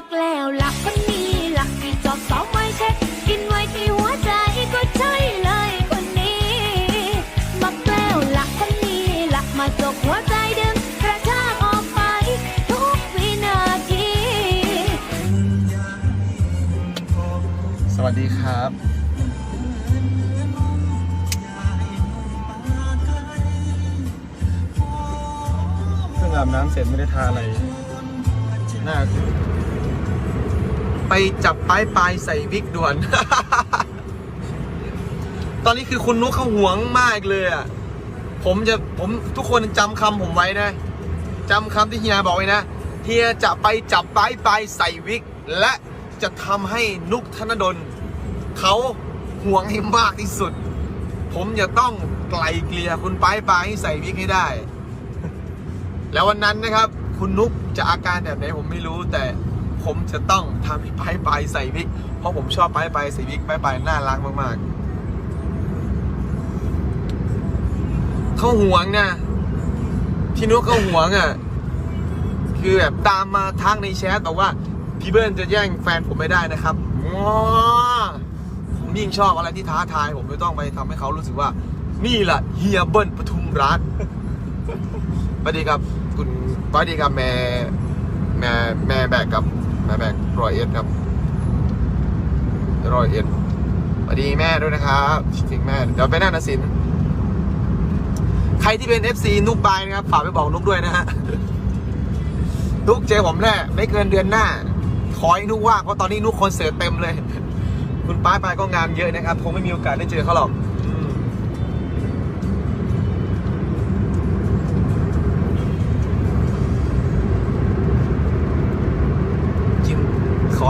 มักแล้วหลักคนนี้หลักที่จอบสองไว้เช็คกินไว้ที่หัวใจก็ใช่เลยคนนี้มักแล้วหลักคนนี้หลักมาจกหัวใจเดึงกระชากออกไปทุกวินาที สวัสดีครับ เพิ่งอาบน้ำเสร็จไม่ได้ทาอะไร หน้า ไปจับป้ายปลายใส่วิกด่วน ตอนนี้คือคุณนุ๊กเขาหวงมากเลยอะ ผมจะผมทุกคนจำคำผมไว้นะจำคำที่เฮียบอกไว้นะเฮียจะไปจับป้ายปลายใส่วิก และจะทำให้นุกธนดลเขาห่วงให้มากที่สุด ผมจะต้องไกลเกลี่ยคุณป้ายปลายให้ใส่วิกให้ได้ แล้ววันนั้นนะครับ คุณนุกจะอาการแบบไหนผมไม่รู้แต่ ผมจะต้องทำให้ป้ายปลายใส่วิก เพราะผมชอบป้ายปลายใส่วิกป้ายปลายน่ารักมากๆเขาห่วงนะพี่นุกเขาห่วงอะ คือแบบตามมาทักในแชทบอกว่าพี่เบิ้ลจะแย่งแฟนผมไม่ได้นะครับง้อผมยิ่งชอบอะไรที่ท้าทาย ผมไม่ต้องไปทำให้เขารู้สึกว่า นี่แหละเฮียเบิ้ลปทุมรัฐสวัสดีครับ คุณสวัสดีครับแม่ กครับแม่แบกรอยเอ็ดครับรอยเอ็ดสวัสดีแม่ด้วยนะครับคิดถึงแม่เดี๋ยวไปหน้านสิน ใครที่เป็น FC นุกบายนะครับฝากไปบอกนุกด้วยนะฮะนุกเจอผมแน่ไม่เกินเดือนหน้า ขอให้นุกว่างเพราะตอนนี้นุกคอนเสิร์ตเต็มเลย คุณป้ายปก็งานเยอะนะครับคงไม่มีโอกาสได้เจอเขาหรอก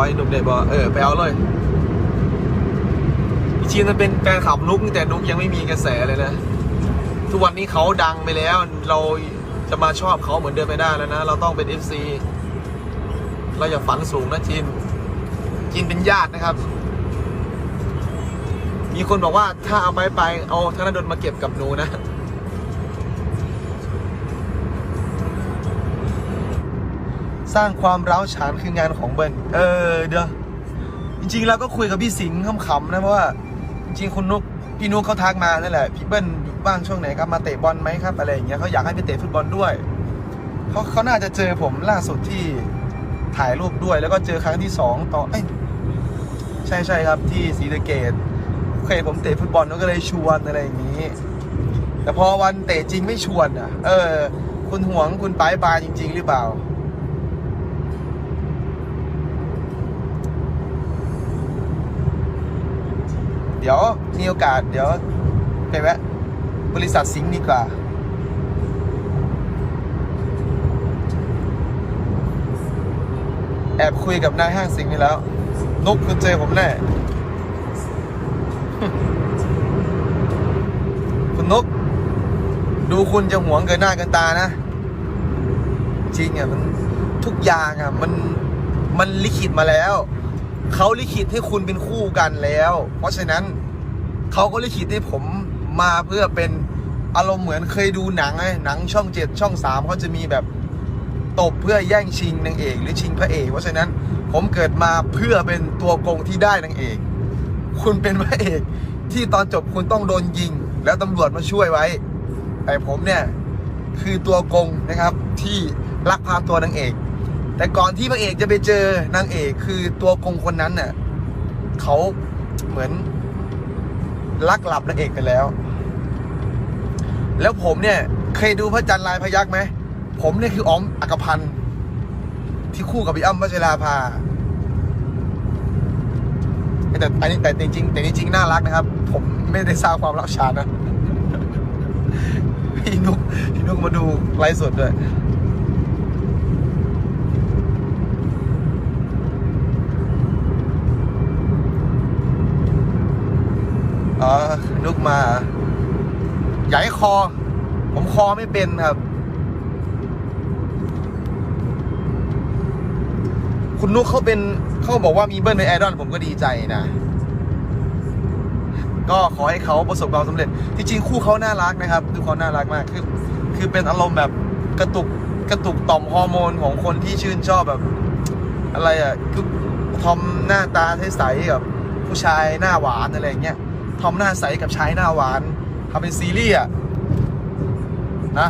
อให้นุกได้บอกเออไปเอาเลยจริงๆมันเป็นแฟนคลับนุกแต่นุกยังไม่มีกระแสเลยนะ ทุกวันนี้เขาดังไปแล้ว เราจะมาชอบเขาเหมือนเดิมไม่ได้แล้วนะ เราต้องเป็น FC เราอย่าฝันสูงนะจินจินเป็นญาตินะครับ มีคนบอกว่าถ้าเอาไปไปเอาธนดลมาเก็บกับหนูนะ สร้างความร้าวฉานคืองานของเบิร์นเออเดี๋ยวจริงๆเราก็คุยกับพี่สิงห์ขำๆนะเพราะว่า จริงๆคุณนุกพี่นุกเขาทักมานั่นแหละพี่เบิ้ลอยู่บ้างช่วงไหนครับมาเตะบอลไหมครับอะไรอย่างเงี้ยเขาอยากให้ไปเตะฟุตบอลด้วยเขาเขาน่าจะเจอผมล่าสุดที่ถ่ายรูปด้วยแล้วก็เจอครั้งที่สองต่อเอ้ยใช่ใช่ครับที่ศรีสะเกดเคยผมเตะฟุตบอลก็เลยชวนอะไรอย่างนี้ แต่พอวันเตะจริงไม่ชวนอะ เออ คุณห่วงคุณปลายปลาจริง ๆ หรือเปล่า เดี๋ยวมีโอกาสเดี๋ยวไปแวะบริษัทสิงห์ดีกว่าแอบคุยกับนายห้างสิงห์นี่แล้ว นุกคุณเจอผมแน่ คุณนุก ดูคุณจะหวงเกินหน้าเกินตานะ จริงอะมันทุกอย่างอะ มันมันลิขิตมาแล้ว เขาลิขิตให้คุณเป็นคู่กันแล้ว เพราะฉะนั้นเขาก็ลิขิตให้ผมมาเพื่อเป็นอารมณ์เหมือนเคยดูหนังไงหนังช่องเจ็ดช่องสามเขาจะมีแบบตบเพื่อแย่งชิงนางเอกหรือชิงพระเอก เพราะฉะนั้นผมเกิดมาเพื่อเป็นตัวโกงที่ได้นางเอก คุณเป็นพระเอกที่ตอนจบคุณต้องโดนยิง แล้วตำรวจมาช่วยไว้ แต่ผมเนี่ยคือตัวโกงนะครับที่ลักพาตัวนางเอก แต่ก่อนที่พระเอกจะไปเจอนางเอกคือตัวกงคนนั้นน่ะเขาเหมือนลักหลับนางเอกไปแล้ว แล้วผมเนี่ยเคยดูพระจันทร์ลายพยักไหมผมเนี่ยคืออ๋อมอักพันธ์ที่คู่กับพี่อ้ำวัชราภาแต่อันนี้แต่จริงๆแต่จริงๆน่ารักนะครับ ผมไม่ได้สร้างความรักชานะพี่นุกพี่นุกมาดูไลฟ์สดด้วย อ๋อนุกมาใหญ่คอ ผมคอไม่เป็นครับ คุณนุกเขาเป็นเขาบอกว่ามีเบิ้ลในไอดอลผมก็ดีใจนะ ก็ขอให้เขาประสบความสำเร็จที่จริงคู่เขาน่ารักนะครับคือเขาน่ารักมากคือคือเป็นอารมณ์แบบกระตุกกระตุกต่อมฮอร์โมนของคนที่ชื่นชอบแบบ อะไรอะคือทอมหน้าตาใสๆกับผู้ชายหน้าหวานอะไรอย่างเงี้ย ทอมหน้าใสกับชายหน้าหวานทำเป็นซีรีส์อะนะ